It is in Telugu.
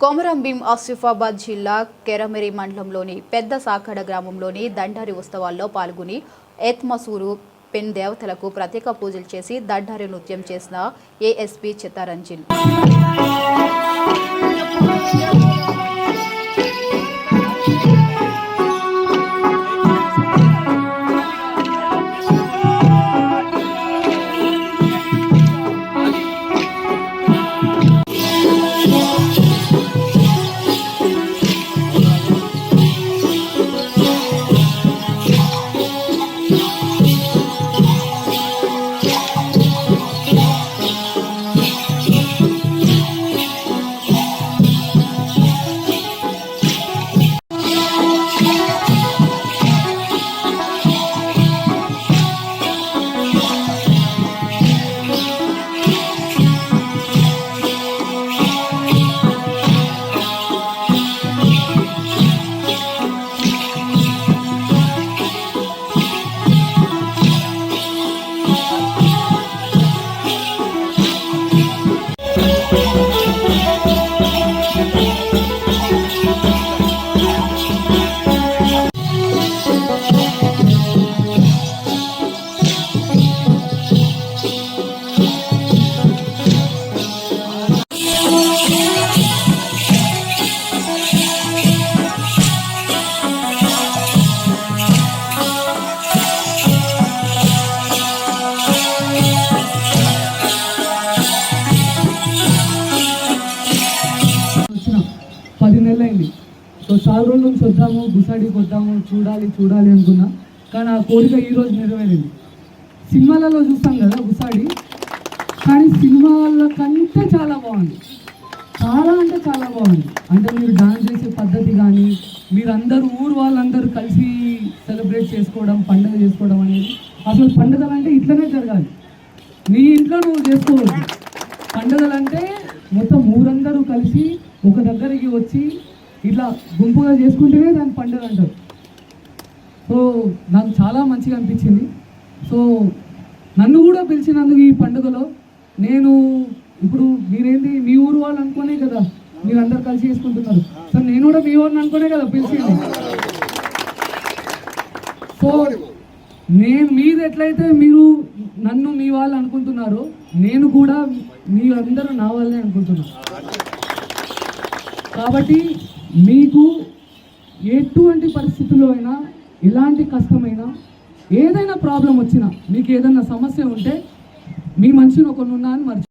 కొమరంభీం ఆసిఫాబాద్ జిల్లా కెరమెరి మండలంలోని పెద్ద సాకడ గ్రామంలోని దండారి ఉత్సవాల్లో పాల్గొని ఎత్మసూరు పెన్ దేవతలకు ప్రత్యేక పూజలు చేసి దండారి నృత్యం చేసిన ఏఎస్పీ చిత్తారంజిన్. అయింది. సో చాలా రోజుల నుంచి వద్దాము గుసాడికి వద్దాము చూడాలి చూడాలి అనుకున్నా. కానీ ఆ కోరిక ఈరోజు నెరవేరింది. సినిమాలలో చూస్తాం కదా గుసాడి? కానీ సినిమాల కంటే చాలా బాగుంది. చాలా అంటే చాలా బాగుంది. అంటే మీరు డాన్స్ చేసే పద్ధతి కానీ మీరందరూ ఊరు వాళ్ళందరూ కలిసి సెలబ్రేట్ చేసుకోవడం పండుగ చేసుకోవడం అనేది అసలు పండుగలు అంటే ఇట్లనే జరగాలి. నీ ఇంట్లో నువ్వు చేసుకోవచ్చు పండుగలు అంటే మొత్తం ఊరందరూ కలిసి ఒక దగ్గరికి వచ్చి ఇట్లా గుంపుగా చేసుకుంటేనే దాని పండుగ అంటారు. సో నాకు చాలా మంచిగా అనిపించింది. సో నన్ను కూడా పిలిచినందుకు ఈ పండుగలో నేను ఇప్పుడు మీరేంటి మీ ఊరు వాళ్ళు అనుకునే కదా మీరందరూ కలిసి చేసుకుంటున్నారు. సో నేను కూడా మీ ఊరిని అనుకునే కదా పిలిచింది. సో నేను మీరు ఎట్లయితే మీరు నన్ను మీ వాళ్ళు అనుకుంటున్నారో నేను కూడా మీరందరూ నా వాళ్ళే అనుకుంటున్నాను. కాబట్టి మీకు ఎటువంటి పరిస్థితుల్లో అయినా ఎలాంటి కష్టమైనా ఏదైనా ప్రాబ్లం వచ్చినా మీకు ఏదైనా సమస్య ఉంటే మీ మనిషిని ఒకరు ఉన్నా అని మర్చి